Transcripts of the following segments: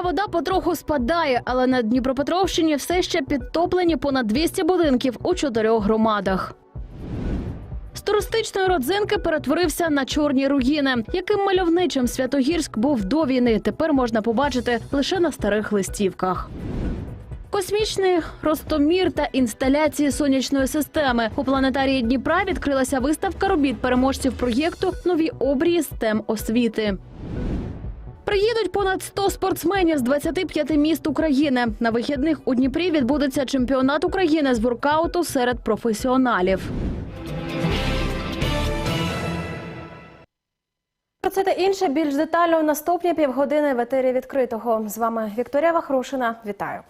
Велика вода потроху спадає, але на Дніпропетровщині все ще підтоплені понад 200 будинків у чотирьох громадах. З туристичної родзинки перетворився на чорні руїни. Яким мальовничим Святогірськ був до війни, тепер можна побачити лише на старих листівках. Космічний ростомір та інсталяції сонячної системи у планетарії Дніпра відкрилася виставка робіт переможців проєкту Нові обрії STEM освіти. Приїдуть понад 100 спортсменів з 25 міст України. На вихідних у Дніпрі відбудеться чемпіонат України з воркауту серед професіоналів. Про це та інше більш детально в наступні півгодини в етері відкритого. З вами Вікторія Вахрушина. Вітаю.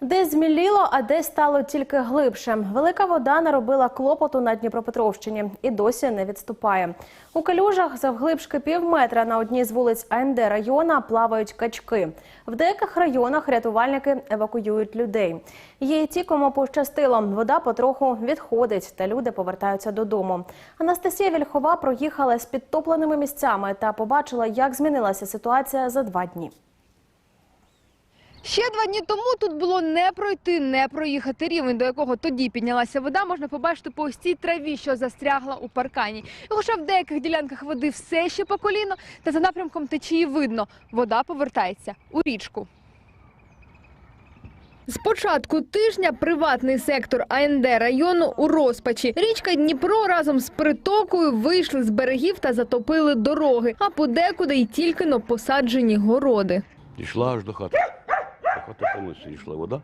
Десь зміліло, а десь стало тільки глибше. Велика вода наробила клопоту на Дніпропетровщині і досі не відступає. У калюжах завглибшки пів метра на одній з вулиць АНД района плавають качки. В деяких районах рятувальники евакуюють людей. Є і ті, кому пощастило. Вода потроху відходить, та люди повертаються додому. Анастасія Вільхова проїхала з підтопленими місцями та побачила, як змінилася ситуація за два дні. Ще два дні тому тут було не пройти, не проїхати рівень, до якого тоді піднялася вода, можна побачити по ось цій траві, що застрягла у паркані. І хоча в деяких ділянках води все ще по коліно, та за напрямком течії видно, вода повертається у річку. З початку тижня приватний сектор АНД району у розпачі. Річка Дніпро разом з притокою вийшли з берегів та затопили дороги, а подекуди й тільки но посаджені городи. Дійшла аж до хати. До хати повністю дійшла вода.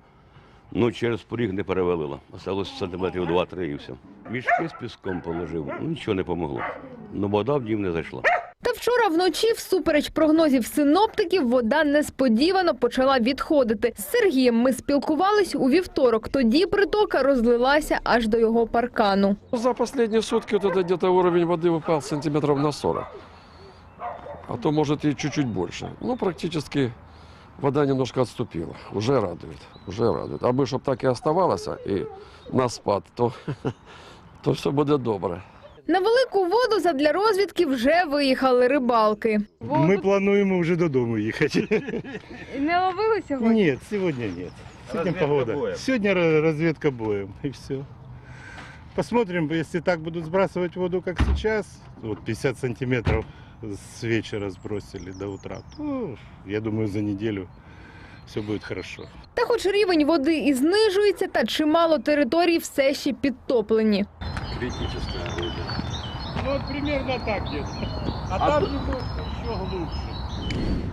Ну, через поріг не перевалила. Осталось сантиметрів 2-3 і все. Мішки з піском положив, ну нічого не помогло. Ну, вода в дім не зайшла. Та вчора вночі, всупереч прогнозів синоптиків, вода несподівано почала відходити. З Сергієм ми спілкувались у вівторок. Тоді притока розлилася аж до його паркану. За последние сутки где-то уровень воды упал сантиметров на 40. А то может и чуть-чуть больше. Ну, практически вода немножко отступила. Уже радует, уже радует. А бы, чтобы так и оставалось, и на спад, то, то все буде добре. На велику воду задля розвідки вже виїхали рибалки. Ми плануємо вже додому їхати. не ловили сьогодні? Нет, сегодня нет. Сегодня погода. Сегодня ра- разведка боем, и все. Посмотрим, если так будут сбрасывать воду, как сейчас, вот 50 сантиметров с вечера сбросили до утра, то, я думаю, за неделю все будет хорошо. Та хоч рівень води і знижується, та чимало територій все ще підтоплені. Критическая Ну, вот примерно так где-то. А, там немножко еще глубже.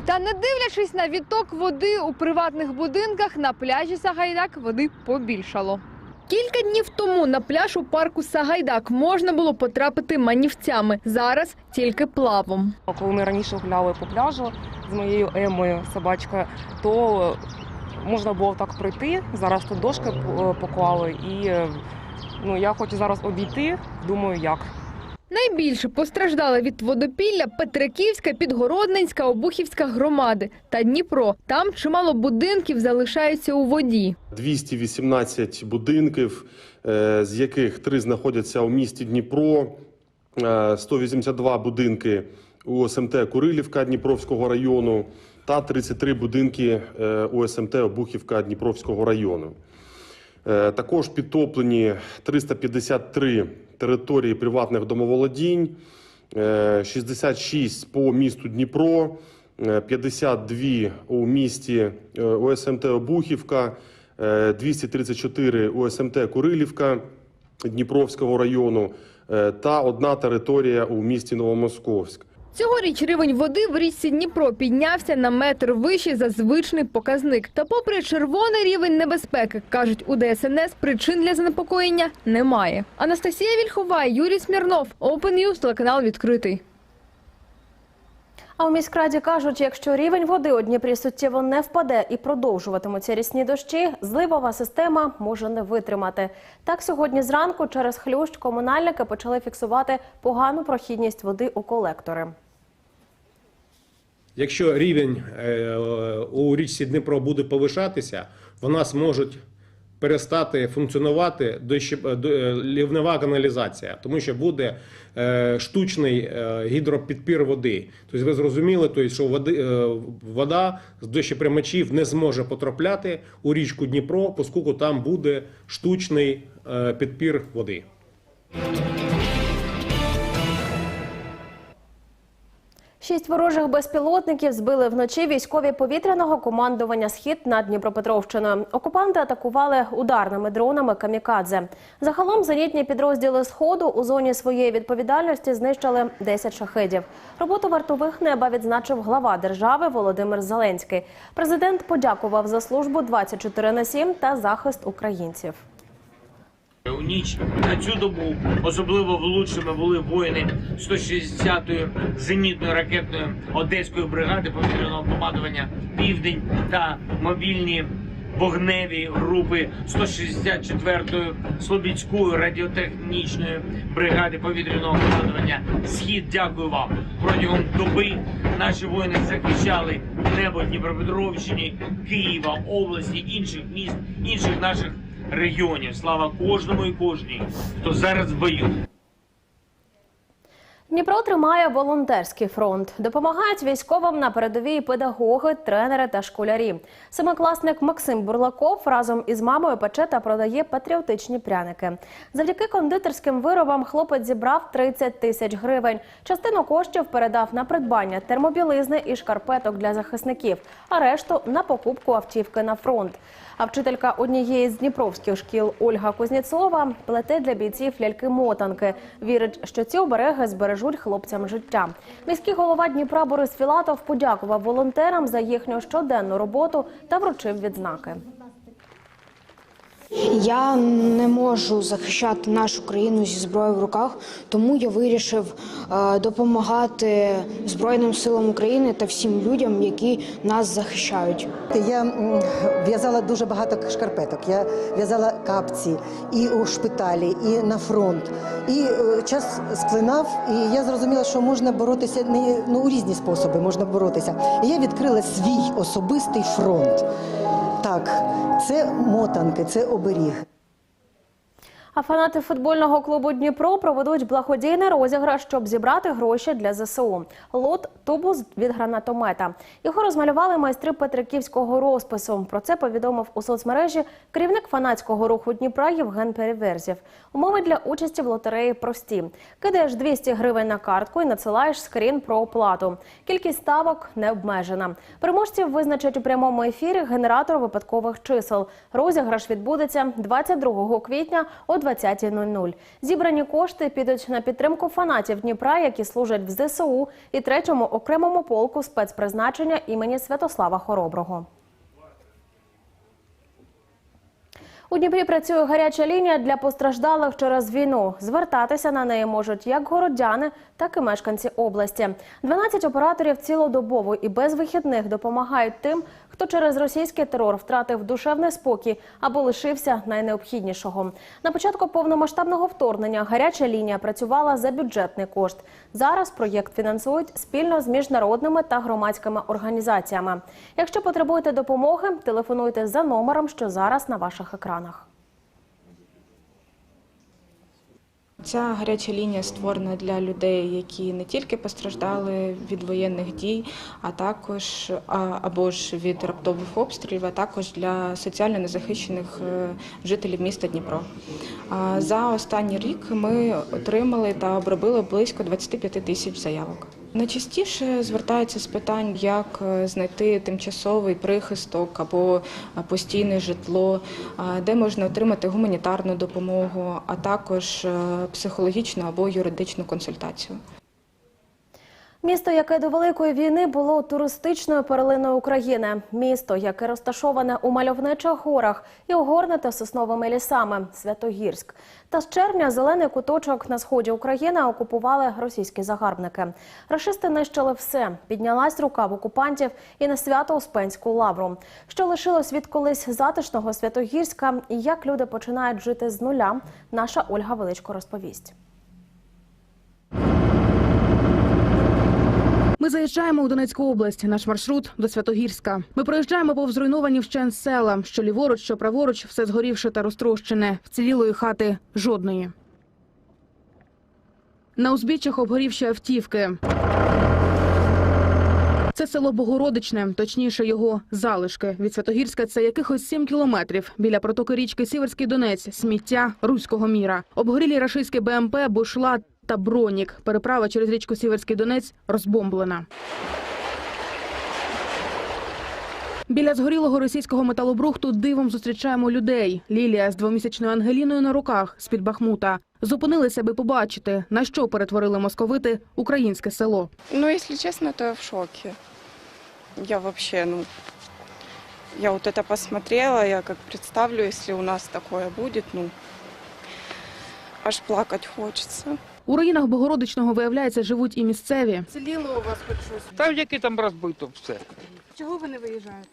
Та не дивлячись на відток води у приватних будинках, на пляжі Сагайдак води побільшало. Кілька днів тому на пляж у парку Сагайдак можна було потрапити манівцями. Зараз тільки плавом. Коли ми раніше гуляли по пляжу з моєю Емою, собачкою, то можна було так пройти. Зараз тут дошки е, поклали, і е, ну я хочу зараз обійти. Думаю, як. Найбільше постраждали від водопілля Петриківська, Підгородненська, Обухівська громади та Дніпро. Там чимало будинків залишаються у воді. 218 будинків, е, з яких три знаходяться у місті Дніпро, е, 182 будинки у СМТ Курилівка Дніпровського району та 33 будинки е, у СМТ Обухівка Дніпровського району. Е, Також підтоплені 353 території приватних домоволодінь, е, 66 по місту Дніпро, е, 52 у місті е, ОСМТ Обухівка, е, 234 ОСМТ СМТ Курилівка Дніпровського району е, та одна територія у місті Новомосковськ. Цьогоріч рівень води в річці Дніпро піднявся на метр вище за звичний показник. Та попри червоний рівень небезпеки, кажуть у ДСНС, причин для занепокоєння немає. Анастасія Вільхова, Юрій Смірнов, Open News, телеканал відкритий. А у міськраді кажуть, якщо рівень води у Дніпрі суттєво не впаде і продовжуватимуться рісні дощі, зливова система може не витримати. Так сьогодні зранку через хлющ комунальники почали фіксувати погану прохідність води у колектори. Якщо рівень е, у річці Дніпро буде повишатися, в нас можуть перестати функціонувати до- е, лівнева каналізація, тому що буде е, штучний е, гідропідпір води. Тобто ви зрозуміли, тобто, що е, вода з дощеприймачів не зможе потрапляти у річку Дніпро, оскільки там буде штучний е, підпір води. Шість ворожих безпілотників збили вночі військові повітряного командування Схід над Дніпропетровщиною. Окупанти атакували ударними дронами камікадзе. Загалом зенітні підрозділи сходу у зоні своєї відповідальності знищили 10 шахедів. Роботу вартових неба відзначив глава держави Володимир Зеленський. Президент подякував за службу 24 на 7 та захист українців. У ніч на цю добу особливо влучними були воїни 160-ї зенітної ракетної одеської бригади повітряного командування Південь та мобільні вогневі групи 164-ї Слобідської радіотехнічної бригади повітряного командування Схід. Дякую вам протягом доби. Наші воїни захищали небо Дніпропетровщини, Києва, області, інших міст, інших наших регіонів. Слава кожному і кожній, хто зараз в бою. Дніпро тримає волонтерський фронт. Допомагають військовим на передовій педагоги, тренери та школярі. Семикласник Максим Бурлаков разом із мамою пече та продає патріотичні пряники. Завдяки кондитерським виробам хлопець зібрав 30 тисяч гривень. Частину коштів передав на придбання термобілизни і шкарпеток для захисників, а решту на покупку автівки на фронт. А вчителька однієї з дніпровських шкіл Ольга Кузнєцова плете для бійців ляльки-мотанки. Вірить, що ці обереги збережуть хлопцям життя. Міський голова Дніпра Борис Філатов подякував волонтерам за їхню щоденну роботу та вручив відзнаки. Я не можу захищати нашу країну зі зброєю в руках, тому я вирішив е, допомагати Збройним силам України та всім людям, які нас захищають. Я в'язала дуже багато шкарпеток. Я в'язала капці і у шпиталі, і на фронт. І е, час сплинав, і я зрозуміла, що можна боротися не ну у різні способи можна боротися. І я відкрила свій особистий фронт. Так, це мотанки, це оберіг. А фанати футбольного клубу Дніпро проведуть благодійний розіграш, щоб зібрати гроші для ЗСУ. Лот тубус від гранатомета. Його розмалювали майстри Петриківського розпису. Про це повідомив у соцмережі керівник фанатського руху Дніпра Євген Переверзів. Умови для участі в лотереї прості: кидаєш 200 гривень на картку і надсилаєш скрін про оплату. Кількість ставок не обмежена. Переможців визначать у прямому ефірі генератор випадкових чисел. Розіграш відбудеться 22 квітня о 20.00. Зібрані кошти підуть на підтримку фанатів Дніпра, які служать в ЗСУ і третьому окремому полку спецпризначення імені Святослава Хороброго. У Дніпрі працює гаряча лінія для постраждалих через війну. Звертатися на неї можуть як городяни, так і мешканці області. 12 операторів цілодобово і без вихідних допомагають тим, хто через російський терор втратив душевний спокій або лишився найнеобхіднішого. На початку повномасштабного вторгнення гаряча лінія працювала за бюджетний кошт. Зараз проєкт фінансують спільно з міжнародними та громадськими організаціями. Якщо потребуєте допомоги, телефонуйте за номером, що зараз на ваших екранах. Ця гаряча лінія створена для людей, які не тільки постраждали від воєнних дій, а також або ж від раптових обстрілів, а також для соціально незахищених е, жителів міста Дніпро. За останній рік ми отримали та обробили близько 25 тисяч заявок. Найчастіше звертаються з питань, як е, знайти тимчасовий прихисток або е, постійне житло, е, де можна отримати гуманітарну допомогу, а також психологічну або юридичну консультацію. Місто, яке до великої війни було туристичною перлиною України. Місто, яке розташоване у мальовничих горах і огорнуте сосновими лісами Святогірськ. Та з червня зелений куточок на сході України окупували російські загарбники. Рашисти нищили все. Піднялась рука в окупантів і на свято Успенську лавру. Що лишилось від колись затишного Святогірська і як люди починають жити з нуля, наша Ольга Величко розповість. Ми заїжджаємо у Донецьку область. Наш маршрут до Святогірська. Ми проїжджаємо повз зруйновані вщент села, що ліворуч, що праворуч, все згорівше та розтрощене. Вцілілої хати жодної. На узбіччях обгорівші автівки. Це село Богородичне, точніше його залишки. Від Святогірська це якихось 7 кілометрів. Біля протоки річки Сіверський Донець, сміття руського міра. Обгорілі рашистські БМП, бушлат та бронік. Переправа через річку Сіверський Донець розбомблена. Біля згорілого російського металобрухту дивом зустрічаємо людей. Лілія з двомісячною Ангеліною на руках з-під Бахмута. Зупинилися, аби побачити, на що перетворили московити українське село. Ну, если честно, то я в шоке. Я вообще, ну, я вот это посмотрела, я как представлю, если у нас такое будет, ну, аж плакать хочется. У руїнах Богородичного, виявляється, живуть і місцеві. Целило у вас хоч щось? Там яке там розбито все. Чого ви не виїжджаєте?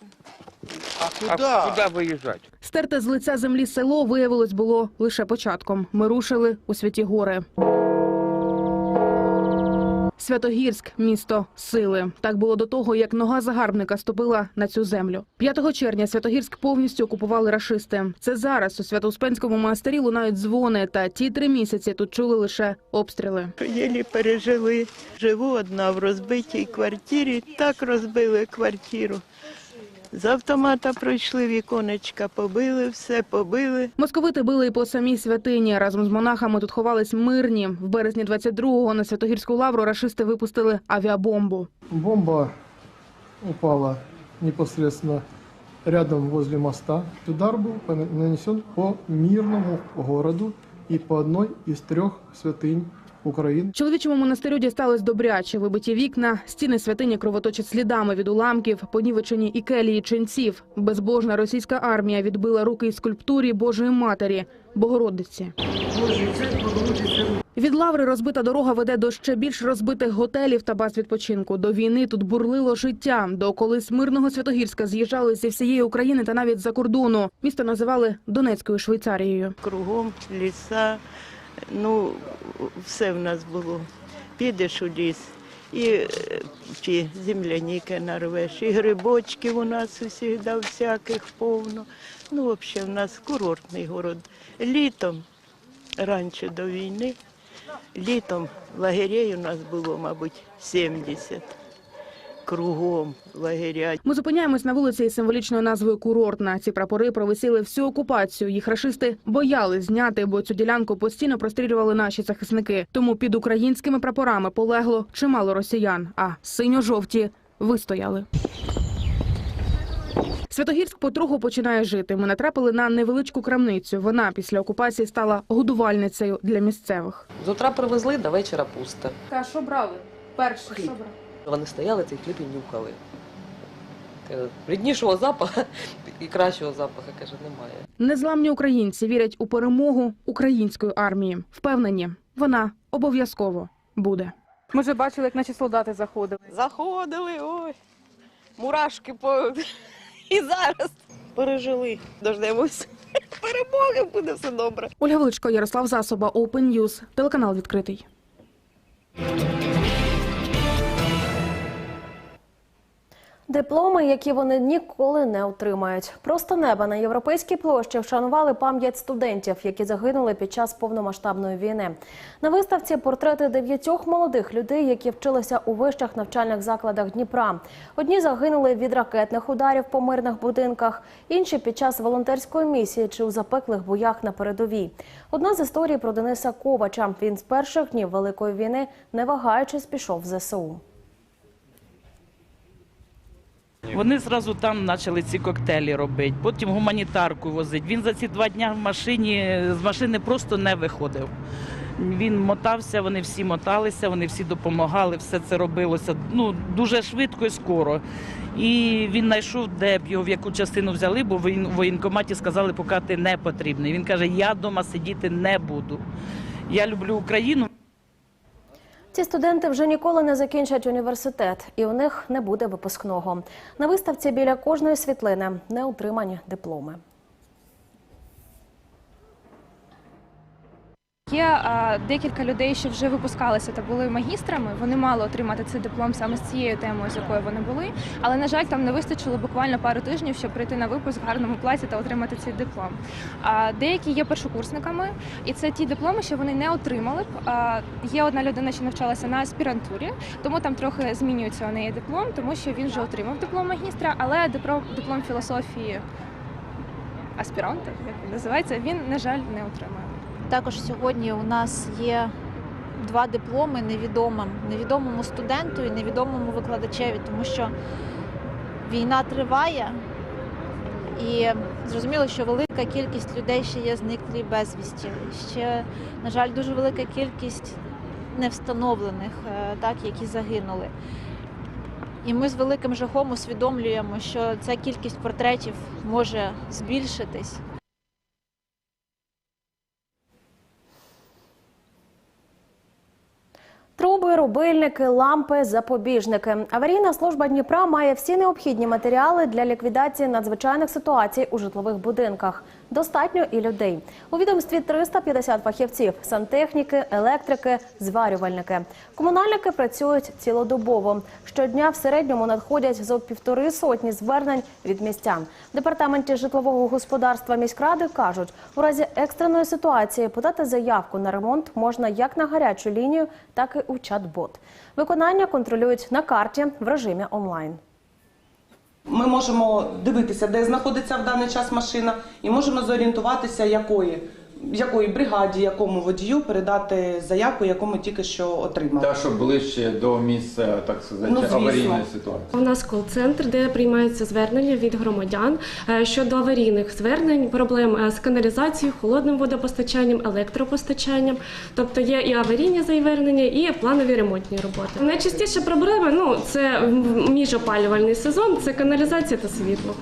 А куди? А куди виїжджати? Стерте з лиця землі село виявилось було лише початком. Ми рушили у святі гори. Святогірськ місто сили. Так було до того, як нога загарбника ступила на цю землю. 5 червня Святогірськ повністю окупували рашисти. Це зараз у Святоуспенському монастирі лунають дзвони. Та ті три місяці тут чули лише обстріли. Єлі пережили. Живу одна в розбитій квартирі. Так розбили квартиру. З автомата пройшли віконечка, побили все, побили. Московити били і по самій святині. Разом з монахами тут ховались мирні. В березні 22-го на Святогірську лавру рашисти випустили авіабомбу. Бомба упала непосредственно рядом возле моста. Удар был нанесен по мирному городу и по одной из трех святынь Украины. Чоловічому монастирю дісталось добряче. Вибиті вікна, стіни святині кровоточать слідами від уламків, понівечені і келії ченців. Безбожна російська армія відбила руки із скульптурі Божої Матері Богородиці. Від лаври розбита дорога веде до ще більш розбитих готелів та баз відпочинку. До війни тут бурлило життя. До колись мирного Святогірська з'їжджали зі всієї України та навіть за кордону. Місто називали Донецькою Швейцарією. Кругом ліса, ну, все в нас було. Підеш у ліс, і е, ті земляніки нарвеш, і грибочків у нас усіх всяких повно. Ну, взагалі, в нас курортний город. Літом, раніше до війни, літом лагерей у нас було, мабуть, 70. Кругом лагеря. Ми зупиняємось на вулиці із символічною назвою Курортна. Ці прапори провисіли всю окупацію. Їх рашисти бояли зняти, бо цю ділянку постійно прострілювали наші захисники. Тому під українськими прапорами полегло чимало росіян. А синьо-жовті вистояли. Святогірськ потроху починає жити. Ми натрапили на невеличку крамницю. Вона після окупації стала годувальницею для місцевих. З утра привезли, до вечора пусто. А що брали? Перше, що брали? Вони стояли, цей хліб і нюхали. Каже, Ріднішого запаху і кращого запаху, каже, немає. Незламні українці вірять у перемогу української армії. Впевнені, вона обов'язково буде. Ми вже бачили, як наші солдати заходили. Заходили, ой, мурашки по... І зараз пережили. Дождемось. Перемоги буде все добре. Ольга Величко, Ярослав Засоба, Open News, телеканал відкритий. Дипломи, які вони ніколи не отримають. Просто неба на європейській площі вшанували пам'ять студентів, які загинули під час повномасштабної війни. На виставці портрети дев'ятьох молодих людей, які вчилися у вищих навчальних закладах Дніпра. Одні загинули від ракетних ударів по мирних будинках, інші під час волонтерської місії чи у запеклих боях на передовій. Одна з історій про Дениса Ковача. Він з перших днів великої війни, не вагаючись, пішов в ЗСУ. Вони зразу там почали ці коктейлі робити, потім гуманітарку возить. Він за ці два дні в машині з машини просто не виходив. Він мотався, вони всі моталися, вони всі допомагали, все це робилося ну, дуже швидко і скоро. І він знайшов, де б його в яку частину взяли, бо в воєнкоматі сказали, поки ти не потрібний. Він каже, я вдома сидіти не буду. Я люблю Україну. Ці студенти вже ніколи не закінчать університет, і у них не буде випускного. На виставці біля кожної світлини не отримані дипломи. Є декілька людей, що вже випускалися та були магістрами. Вони мали отримати цей диплом саме з цією темою, з якою вони були. Але на жаль, там не вистачило буквально пару тижнів, щоб прийти на випуск в гарному платі та отримати цей диплом. Деякі є першокурсниками, і це ті дипломи, що вони не отримали б. Є одна людина, що навчалася на аспірантурі, тому там трохи змінюється у неї диплом, тому що він вже отримав диплом магістра, але диплом, філософії аспіранта, як він називається, він на жаль не отримає. Також сьогодні у нас є два дипломи невідомим, невідомому студенту і невідомому викладачеві, тому що війна триває, і зрозуміло, що велика кількість людей ще є зниклі безвісті. Ще, на жаль, дуже велика кількість невстановлених, е, так, які загинули. І ми з великим жахом усвідомлюємо, що ця кількість портретів може збільшитись. Труби, рубильники, лампи, запобіжники. Аварійна служба Дніпра має всі необхідні матеріали для ліквідації надзвичайних ситуацій у житлових будинках. Достатньо і людей. У відомстві 350 фахівців, сантехніки, електрики, зварювальники. Комунальники працюють цілодобово. Щодня в середньому надходять зо півтори сотні звернень від містян. В департаменті житлового господарства міськради кажуть, у разі екстреної ситуації подати заявку на ремонт можна як на гарячу лінію, так і у чат-бот. Виконання контролюють на карті в режимі онлайн. Ми можемо дивитися, де знаходиться в даний час машина, і можемо зорієнтуватися, якої, якої бригаді, якому водію передати заявку, яку ми тільки що отримали. Та, щоб ближче до місця, так сказати, Ну, звісно. аварійної ситуації. У нас кол-центр, де приймаються звернення від громадян е, щодо аварійних звернень, проблем е, з каналізацією, холодним водопостачанням, електропостачанням. Тобто є і аварійні звернення, і планові ремонтні роботи. Найчастіша проблема ну це м- міжопалювальний сезон, це каналізація та світло.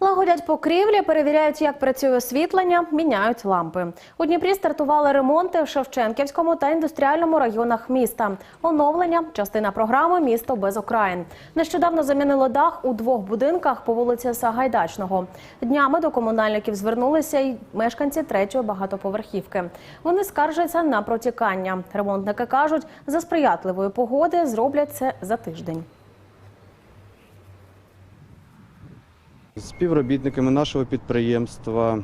Лагодять покрівлі, перевіряють, як працює освітлення, міняють лампи. У Дніпрі стартували ремонти в Шевченківському та індустріальному районах міста. Оновлення частина програми Місто без окраїн. Нещодавно замінило дах у двох будинках по вулиці Сагайдачного. Днями до комунальників звернулися й мешканці третьої багатоповерхівки. Вони скаржаться на протікання. Ремонтники кажуть, за сприятливої погоди зроблять це за тиждень. Співробітниками нашого підприємства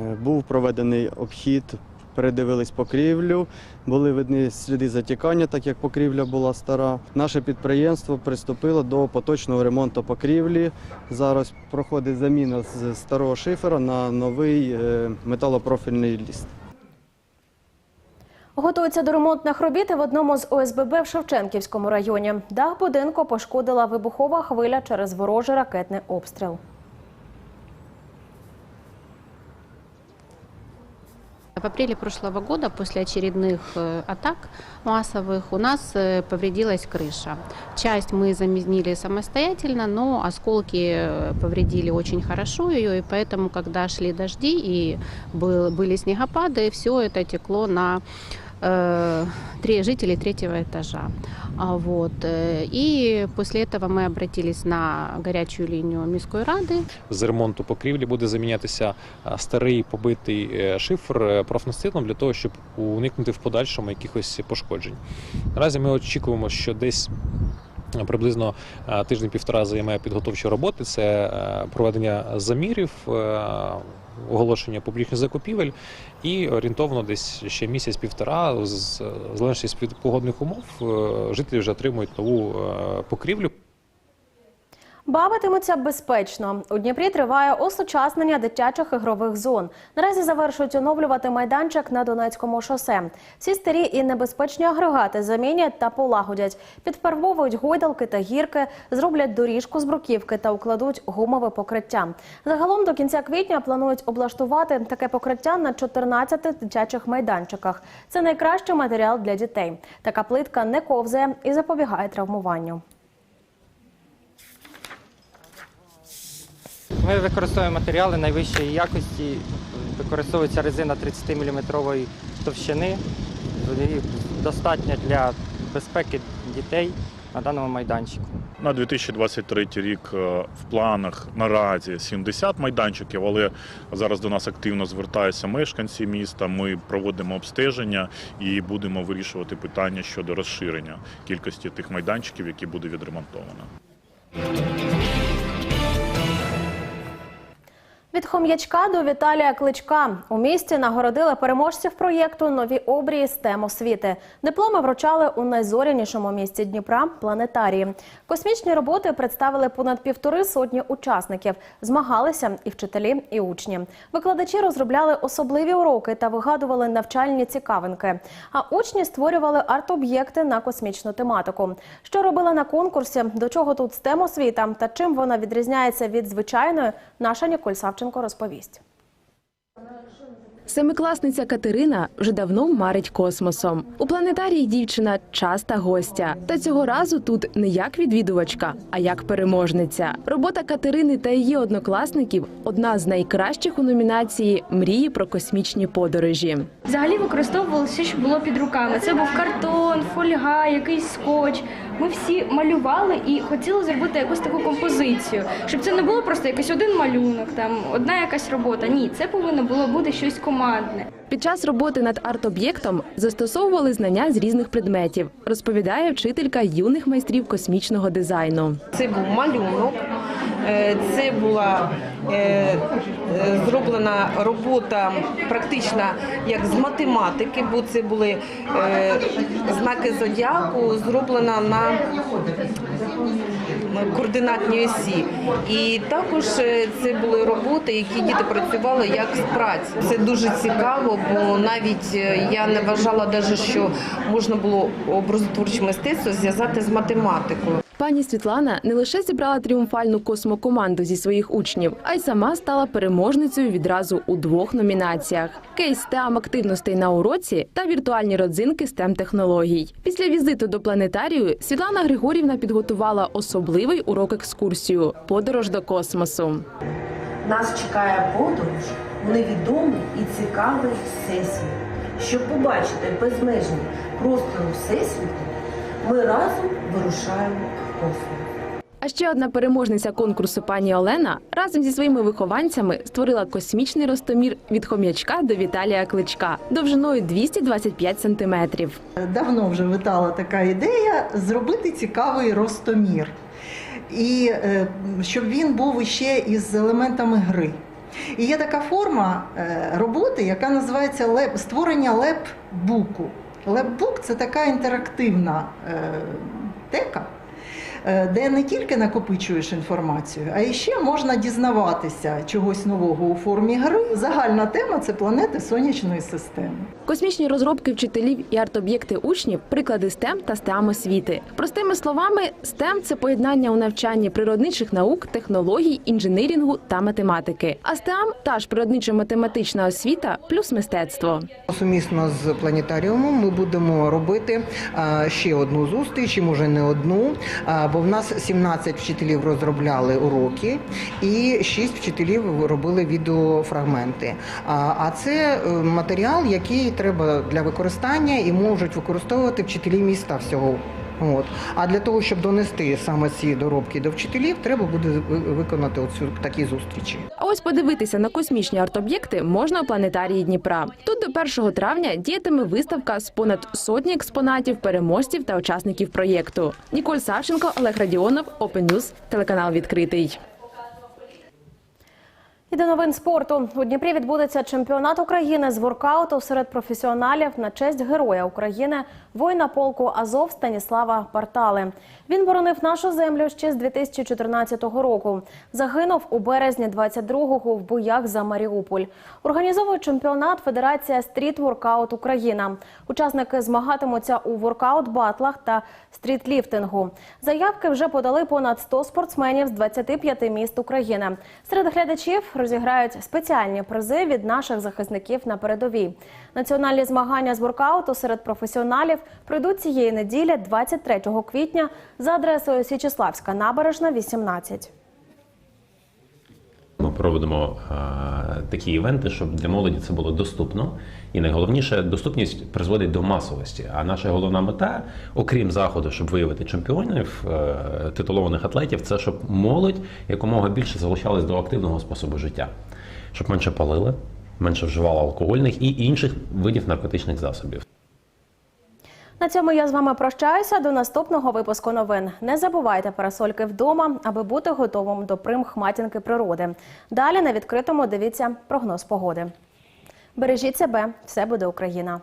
е, був проведений обхід, передивились покрівлю, були видні сліди затікання, так як покрівля була стара. Наше підприємство приступило до поточного ремонту покрівлі. Зараз проходить заміна з старого шифера на новий е, металопрофільний ліст. Готуються до ремонтних робіт і в одному з ОСББ в Шевченківському районі. Дах будинку пошкодила вибухова хвиля через ворожий ракетний обстріл. В апреле прошлого года после очередных э, атак массовых у нас э, повредилась крыша. Часть мы заменили самостоятельно, но осколки э, повредили очень хорошо ее, и поэтому, когда шли дожди и был- были снегопады, все это текло на э, три жителей третьего этажа. А Вот. э, И после этого мы обратились на горячую линию міської ради. з ремонту покрівлі буде замінятися а, старий побитий е, шифр е, профнастилом для того, щоб уникнути в подальшому якихось пошкоджень. Наразі ми очікуємо, що десь е, приблизно е, тиждень-півтора займе підготовчі роботи. Це е, проведення замірів. е, Оголошення публічних закупівель і орієнтовно десь ще місяць-півтора, з залежності від погодних умов, е, жителі вже отримують нову е, покрівлю. Бавитимуться безпечно. У Дніпрі триває осучаснення дитячих ігрових зон. Наразі завершують оновлювати майданчик на Донецькому шосе. Всі старі і небезпечні агрегати замінять та полагодять. Підфарбовують гойдалки та гірки, зроблять доріжку з бруківки та укладуть гумове покриття. Загалом до кінця квітня планують облаштувати таке покриття на 14 дитячих майданчиках. Це найкращий матеріал для дітей. Така плитка не ковзає і запобігає травмуванню. Ми використовуємо матеріали найвищої якості. Використовується резина 30-мм товщини. Достатньо для безпеки дітей на даному майданчику. На 2023 рік е, в планах наразі 70 майданчиків, але зараз до нас активно звертаються мешканці міста. Ми проводимо обстеження і будемо вирішувати питання щодо розширення кількості тих майданчиків, які буде відремонтовано. Від хом'ячка до Віталія Кличка у місті нагородили переможців проєкту Нові обрії STEM освіти. Дипломи вручали у найзорянішому місті Дніпра планетарії. Космічні роботи представили понад півтори сотні учасників. Змагалися і вчителі, і учні. Викладачі розробляли особливі уроки та вигадували навчальні цікавинки. А учні створювали арт-об'єкти на космічну тематику. Що робили на конкурсі, до чого тут STEM освіта та чим вона відрізняється від звичайної, наша Ніколь Савченко розповість. Семикласниця Катерина вже давно марить космосом. У планетарії дівчина часта гостя. Та цього разу тут не як відвідувачка, а як переможниця. Робота Катерини та її однокласників одна з найкращих у номінації Мрії про космічні подорожі. Взагалі використовували все, що було під руками. Це був картон, фольга, якийсь скотч. Ми всі малювали і хотіли зробити якусь таку композицію, щоб це не було просто якийсь один малюнок, там одна якась робота. Ні, це повинно було бути щось командне. Під час роботи над арт-об'єктом застосовували знання з різних предметів, розповідає вчителька юних майстрів космічного дизайну. Це був малюнок, е, це була е, зроблена робота практична як з математики, бо це були е, знаки зодіаку, зроблена на координатній осі. І також е, це були роботи, які діти працювали як з праці. Це дуже цікаво, бо навіть е, я не вважала, даже, що можна було образотворче мистецтво зв'язати з математикою. Пані Світлана не лише зібрала тріумфальну космокоманду зі своїх учнів, а й сама стала переможницею відразу у двох номінаціях: кейс STEM активностей на уроці та віртуальні родзинки STEM технологій. Після візиту до планетарію Світлана Григорівна підготувала особливий урок екскурсію подорож до космосу. Нас чекає подорож у невідомий і цікавий всесвіт. Щоб побачити безмежні простору всесвіту, ми разом вирушаємо космос. А ще одна переможниця конкурсу пані Олена разом зі своїми вихованцями створила космічний ростомір від хом'ячка до Віталія Кличка довжиною 225 сантиметрів. Давно вже витала така ідея зробити цікавий ростомір, і е, щоб він був іще із елементами гри. І є така форма е, роботи, яка називається леп, створення леп-буку. Леп-бук це така інтерактивна е, тека, де не тільки накопичуєш інформацію, а ще можна дізнаватися чогось нового у формі гри. Загальна тема це планети сонячної системи. Космічні розробки вчителів і арт-об'єкти учнів приклади STEM та STEM освіти. Простими словами, STEM – це поєднання у навчанні природничих наук, технологій, інженерінгу та математики. А STEM – та ж природничо-математична освіта плюс мистецтво. Сумісно з планетаріумом ми будемо робити ще одну зустріч, і може не одну, бо в нас 17 вчителів розробляли уроки і 6 вчителів робили відеофрагменти. А, це е, матеріал, який треба для використання і можуть використовувати вчителі міста всього. От. А для того, щоб донести саме ці доробки до вчителів, треба буде ви- виконати оцю такі зустрічі. А ось подивитися на космічні арт-об'єкти можна у планетарії Дніпра. Тут до 1 травня діятиме виставка з понад сотні експонатів, переможців та учасників проєкту. Ніколь Савченко, Олег Радіонов, News, телеканал відкритий. І до новин спорту у Дніпрі відбудеться чемпіонат України з воркауту серед професіоналів на честь Героя України, воїна полку Азов Станіслава Партали. Він боронив нашу землю ще з 2014 року. Загинув у березні 22-го в боях за Маріуполь. Організовує чемпіонат Федерація Стріт Воркаут Україна. Учасники змагатимуться у воркаут-батлах та стрітліфтингу. Заявки вже подали понад 100 спортсменів з 25 міст України. Серед глядачів розіграють спеціальні призи від наших захисників на передовій. Національні змагання з воркауту серед професіоналів пройдуть цієї неділі, 23 квітня, за адресою Січеславська набережна, 18. Проводимо е, такі івенти, щоб для молоді це було доступно. І найголовніше, доступність призводить до масовості. А наша головна мета, окрім заходу, щоб виявити чемпіонів, е, титулованих атлетів, це щоб молодь якомога більше залучалась до активного способу життя, щоб менше палили, менше вживала алкогольних і інших видів наркотичних засобів. На цьому я з вами прощаюся. До наступного випуску новин. Не забувайте парасольки вдома, аби бути готовим до примхматінки природи. Далі на відкритому дивіться прогноз погоди. Бережіть себе, все буде Україна.